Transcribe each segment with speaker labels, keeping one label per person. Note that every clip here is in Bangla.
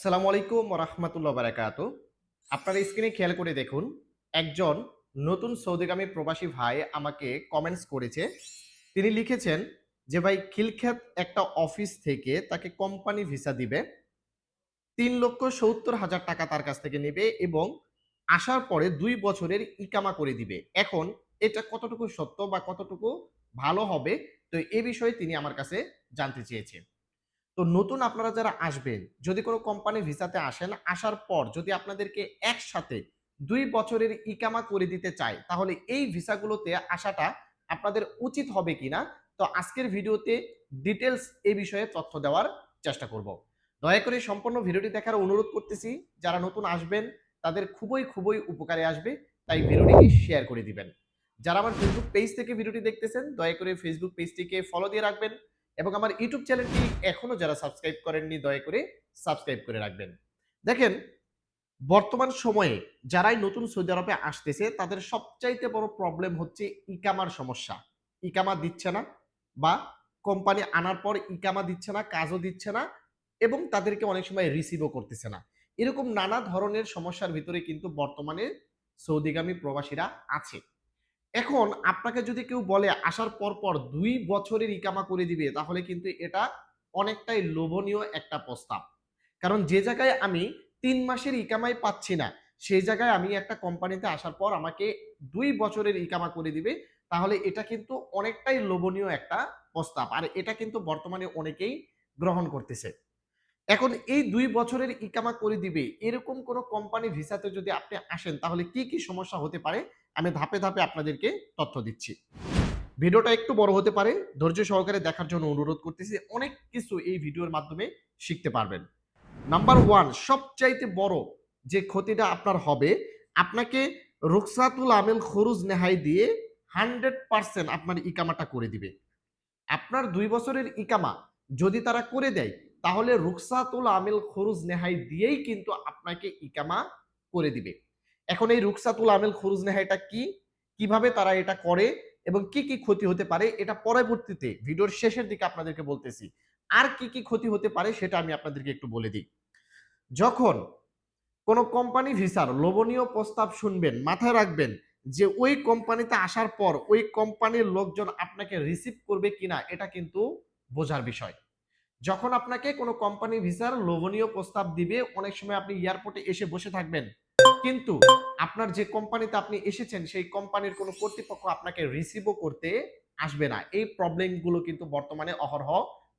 Speaker 1: আসসালামু আলাইকুম রহমতুল্লাহ বারাকাত। আপনার স্ক্রিনে খেয়াল করে দেখুন, একজন নতুন সৌদিগামী প্রবাসী ভাই আমাকে কমেন্টস করেছে। তিনি লিখেছেন যে, ভাই, খিলখ্যাত একটা অফিস থেকে তাকে কোম্পানি ভিসা দিবে। তিন লক্ষ সত্তর হাজার টাকা তার কাছ থেকে নেবে এবং আসার পরে দুই বছরের ইকামা করে দিবে। এখন এটা কতটুকু সত্য বা কতটুকু ভালো হবে? তো এ বিষয়ে তিনি আমার কাছে জানতে চেয়েছেন। তো নতুন আপনারা যারা আসবেন, যদি কোনো কোম্পানি ভিসাতে আসেন, আসার পর যদি আপনাদেরকে একসাথে দুই বছরের ইকামা করে দিতে চায়, তাহলে এই ভিসাগুলোতে আসাটা আপনাদের উচিত হবে কিনা? তো আজকের ভিডিওতে ডিটেলস এই বিষয়ে তথ্য দেওয়ার চেষ্টা করব। দয়া করে সম্পূর্ণ ভিডিওটি দেখার অনুরোধ করতেছি, যারা নতুন আসবেন, তাদের খুবই খুবই উপকারে আসবে, তাই ভিডিওটিকে শেয়ার করে দিবেন। যারা আমার ফেসবুক পেজ থেকে ভিডিওটি দেখতেছেন, দয়া করে ফেসবুক পেজটিকে ফলো দিয়ে রাখবেন। এবং আমার ইউটিউব চ্যানেলটি এখনও যারা সাবস্ক্রাইব করেননি, দয়া করে সাবস্ক্রাইব করে রাখবেন। দেখেন, বর্তমান সময়ে যারাই নতুন সৌদি আরবে আসতেছে, তাদের সবচাইতে বড় প্রবলেম হচ্ছে ইকামার সমস্যা। ইকামা দিচ্ছে না বা কোম্পানি আনার পর ইকামা দিচ্ছে না, কাজও দিচ্ছে না এবং তাদেরকে অনেক সময় রিসিভও করতেছে না। এরকম নানা ধরনের সমস্যার ভিতরে কিন্তু বর্তমানে সৌদিগামী প্রবাসীরা আছে। এখন আপনাকে যদি কেউ বলে, আসার পর পর দুই বছরের ইকামা করে দিবে তাহলে কিন্তু এটা অনেকটাই লোভনীয় একটা প্রস্তাব। কারণ যে জায়গায় আমি তিন মাসের ইকামাই পাচ্ছি না, সেই জায়গায় আমি একটা কোম্পানিতে আসার পর আমাকে দুই বছরের ইকামা করে দিবে, তাহলে এটা কিন্তু অনেকটাই লোভনীয় একটা প্রস্তাব। আর এটা কিন্তু বর্তমানে অনেকেই গ্রহণ করতেছে। এখন এই দুই বছরের ইকামা করে দিবে, এরকম কোনো কোম্পানি ভিসাতে যদি আপনি আসেন, তাহলে কি কি সমস্যা হতে পারে? আমি ধাপে ধাপে আপনাদেরকে তথ্য দিচ্ছি। ভিডিওটা একটু বড় হতে পারে, ধৈর্য সহকারে দেখার জন্য অনুরোধ করতেছি, অনেক কিছু এই ভিডিওর মাধ্যমে শিখতে পারবেন। নাম্বার ওয়ান সবচাইতে বড় যে ক্ষতিটা আপনার হবে, আপনাকে রুকসাতুল আমেল খরুজ নেহাই দিয়ে হান্ড্রেড পার্সেন্ট আপনার ইকামাটা করে দিবে। আপনার দুই বছরের ইকামা যদি তারা করে দেয়, তাহলে রুকসাতুল আমেল খরুজ নেহাই দিয়েই কিন্তু আপনাকে ইকামা করে দিবে। এখন এই রুকসাতুল আমেল খরুজ নেহাইটা কি? কীভাবে তারা এটা করে এবং কি কি ক্ষতি হতে পারে? এটা পরবর্তীতে ভিডিওর শেষের দিকে আপনাদেরকে বলতেছি। আর কি কি ক্ষতি হতে পারে সেটা আমি আপনাদেরকে একটু বলে দিই। যখন কোনো কোম্পানি ভিসার লোভনীয় প্রস্তাব শুনবেন, মাথায় রাখবেন যে ওই কোম্পানিতে আসার পর ওই কোম্পানির লোকজন আপনাকে রিসিভ করবে কিনা, এটা কিন্তু বোঝার বিষয়। যখন আপনাকে কোনো কোম্পানি ভিসার লোভনীয় প্রস্তাব দিবে, অনেক সময় আপনি এয়ারপোর্টে এসে বসে থাকবেন কিন্তু আপনার যে কোম্পানিতে আপনি এসেছেন, সেই কোম্পানির কোনো কর্তৃপক্ষ আপনাকে রিসিভও করতে আসবে না। এই প্রবলেমগুলো কিন্তু বর্তমানে অহরহ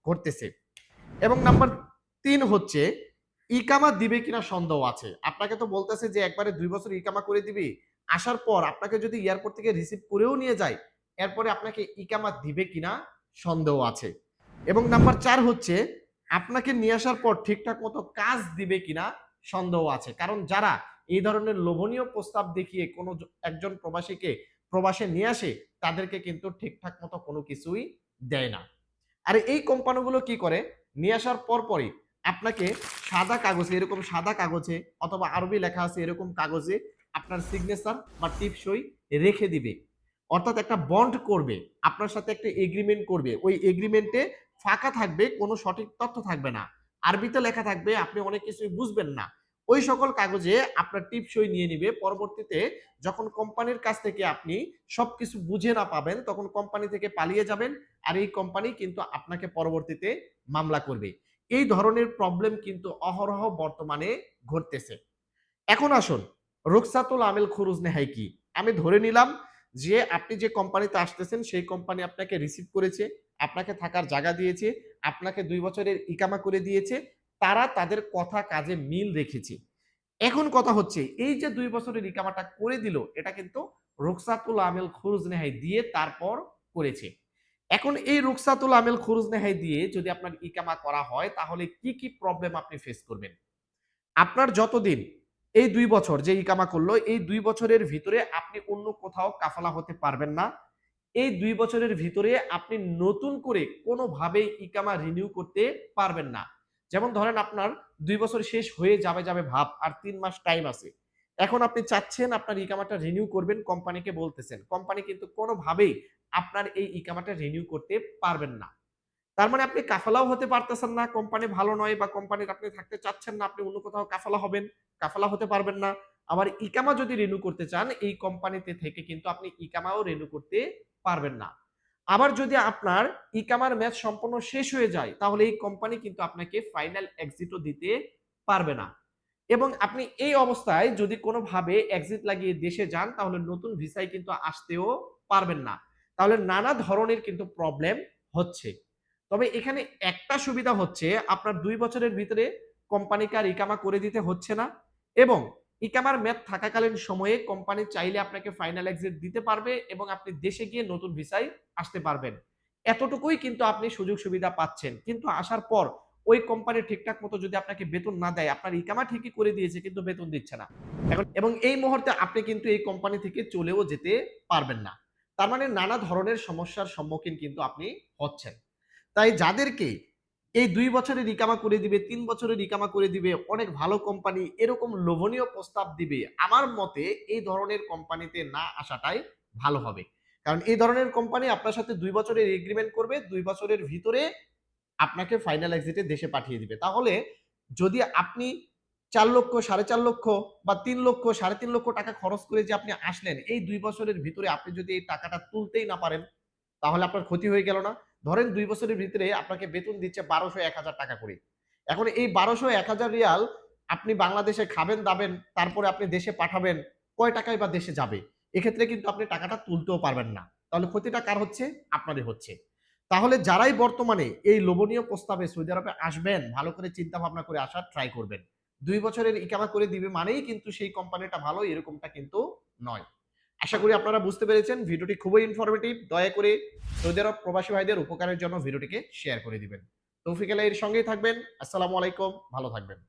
Speaker 1: ঘটতেছে। এবং নাম্বার তিন হচ্ছে, ইকামা দিবে কিনা সন্দেহ আছে। আপনাকে তো বলতেছে যে একবারে দুই বছর ইকামা করে দিবি। আসার পর আপনাকে যদি এয়ারপোর্ট থেকে রিসিভ করেও নিয়ে যায়, এরপরে আপনাকে ইকামা দিবে কিনা সন্দেহ আছে। এবং নাম্বার চার হচ্ছে, আপনাকে নিয়ে আসার পর ঠিকঠাক মতো কাজ দিবে কিনা সন্দেহ আছে। কারণ যারা এই ধরনের লোভনীয় প্রস্তাব দেখিয়ে কোনো একজন প্রবাসীকে প্রবাসে নিয়ে আসে, তাদেরকে কিন্তু ঠিকঠাক মতো কোনো কিছুই দেয় না। আর এই কোম্পানিগুলো কি করে? নিয়ে আসার পর পরই আপনাকে সাদা কাগজে, এরকম সাদা কাগজে অথবা আরবি লেখা আছে এরকম কাগজে আপনার সিগনেচার বা টিপসই রেখে দিবে। অর্থাৎ একটা বন্ড করবে, আপনার সাথে একটা এগ্রিমেন্ট করবে। ওই এগ্রিমেন্টে ফাঁকা থাকবে, কোনো সঠিক তথ্য থাকবে না। আরবিতে লেখা থাকবে, আপনি অনেক কিছুই বুঝবেন না। ওই সকল কাগজে আপনার টিপসই নিয়ে নিবে। পরবর্তীতে যখন কোম্পানির কাছ থেকে আপনি সবকিছু বুঝে না পাবেন, তখন কোম্পানি থেকে পালিয়ে যাবেন আর এই কোম্পানি কিন্তু আপনাকে পরবর্তীতে মামলা করবে। এই ধরনের প্রবলেম কিন্তু অহরহ বর্তমানে ঘটতেছে। এখন আসুন রুকসাতুল আমেল খুরুজ নেহাই কি? আমি ধরে নিলাম যে আপনি যে কোম্পানিতে আসতেছেন, সেই কোম্পানি আপনাকে রিসিভ করেছে, আপনাকে থাকার জায়গা দিয়েছে, আপনাকে দুই বছরের ইকামা করে দিয়েছে, তারা তাদের কথা কাজে মিল রেখেছে। এখন কথা হচ্ছে, এই যে দুই বছরের ইকামাটা করে দিল, এটা কিন্তু রুকসাতুল আমেল খুরুজ নেহাই দিয়ে তারপর করেছে। এখন এই রুকসাতুল আমেল খুরুজ নেহাই দিয়ে যদি আপনার ইকামা করা হয়, তাহলে কি কি প্রবলেম আপনি ফেস করবেন? আপনার যতদিন এই দুই বছর যে ইকামা করল, এই দুই বছরের ভিতরে আপনি অন্য কোথাও কাফালা হতে পারবেন না। এই দুই বছরের ভিতরে আপনি নতুন করে কোনোভাবেই ইকামা রিনিউ করতে পারবেন না। যেমন ধরেন আপনার দুই বছর শেষ হয়ে যাবে যাবে ভাব আর তিন মাস টাইম আছে এখন আপনি চাচ্ছেন আপনার ইকামাটা রিনিউ করবেন কোম্পানিকে বলতেছেন কোম্পানি কিন্তু কোনোভাবেই আপনার এই ইকামাটা রিনিউ করতে পারবেন না তার মানে আপনি কাফালাও হতে পারতেছেন না, কোম্পানি ভালো নয় বা কোম্পানির আপনি থাকতে চাচ্ছেন না, আপনি অন্য কোথাও কাফালা হবেন, কাফালা হতে পারবেন না। আবার ইকামা যদি রিনিউ করতে চান, এই কোম্পানিতে থেকে কিন্তু আপনি ইকামাও রিনিউ করতে পারবেন না। আবার যদি আপনার ইকামার ম্যাচ সম্পূর্ণ শেষ হয়ে যায়, তাহলে এই কোম্পানি কিন্তু আপনাকে ফাইনাল এক্সিটও দিতে পারবে না। এবং আপনি এই অবস্থায় যদি কোনোভাবে এক্সিট লাগিয়ে দেশে যান, তাহলে নতুন ভিসায় কিন্তু আসতেও পারবেন না। তাহলে নানা ধরনের কিন্তু প্রবলেম হচ্ছে। তবে এখানে একটা সুবিধা হচ্ছে আপনার দুই বছরের ভিতরে কোম্পানিকে আর ইকামা করে দিতে হচ্ছে না এবং ইকামার মেয়াদ থাকাকালীন সময়ে কোম্পানি চাইলে আপনাকে ফাইনাল এক্সিট দিতে পারবে এবং আপনি দেশে গিয়ে নতুন ভিসায় আসতে পারবেন। এতটুকুই কিন্তু আপনি সুযোগ সুবিধা পাচ্ছেন। কিন্তু আসার পর ওই কোম্পানি ঠিকঠাক মতো যদি আপনাকে বেতন না দেয়, আপনার ইকামা ঠিকই করে দিয়েছে কিন্তু বেতন দিচ্ছে না। এখন এবং এই মুহূর্তে আপনি কিন্তু এই কোম্পানি থেকে চলেও যেতে পারবেন না। তার মানে নানা ধরনের সমস্যার সম্মুখীন কিন্তু আপনি হচ্ছেন। তাই যাদেরকে এই দুই বছরের রিকামা করে দিবে, তিন বছরের রিকামা করে দিবে, অনেক ভালো কোম্পানি এরকম লোভনীয় প্রস্তাব দিবে, আমার মতে এই ধরনের কোম্পানিতে না আসাটাই ভালো হবে। কারণ এই ধরনের কোম্পানি আপনার সাথে দুই বছরের এগ্রিমেন্ট করবে, দুই বছরের ভিতরে আপনাকে ফাইনাল এক্সিটে দেশে পাঠিয়ে দিবে। তাহলে যদি আপনি চার লক্ষ, ৪.৫ লক্ষ বা তিন লক্ষ, ৩.৫ লক্ষ টাকা খরচ করে যে আপনি আসলেন, এই দুই বছরের ভিতরে আপনি যদি এই টাকাটা তুলতেই না পারেন, তাহলে আপনার ক্ষতি হয়ে গেল না? ধরেন দুই বছরের ভিতরে আপনাকে বেতন দিচ্ছে বারোশো এক হাজার টাকা করে। এখন এই বারোশো এক হাজার রিয়াল আপনি বাংলাদেশে খাবেন-দাবেন, তারপরে আপনি দেশে পাঠাবেন, কয় টাকায় বা দেশে যাবে? এক্ষেত্রে কিন্তু আপনি টাকাটা তুলতেও পারবেন না। তাহলে ক্ষতিটা কার হচ্ছে? আপনারই হচ্ছে। তাহলে যারাই বর্তমানে এই লোভনীয় প্রস্তাবে সৌদি আরবে আসবেন, ভালো করে চিন্তা ভাবনা করে আসার ট্রাই করবেন। দুই বছরের ইকামা করে দিবে মানেই কিন্তু সেই কোম্পানিটা ভালো এরকমটা কিন্তু নয়। আশা করি আপনারা বুঝতে পেরেছেন। ভিডিওটি খুবই ইনফরমেটিভ। দয়া করে সৌদি আরব প্রবাসী ভাইদের উপকারের জন্য ভিডিওটিকে শেয়ার করে দিবেন। তৌফিক এর সঙ্গেই থাকবেন। আসসালামু আলাইকুম। ভালো থাকবেন।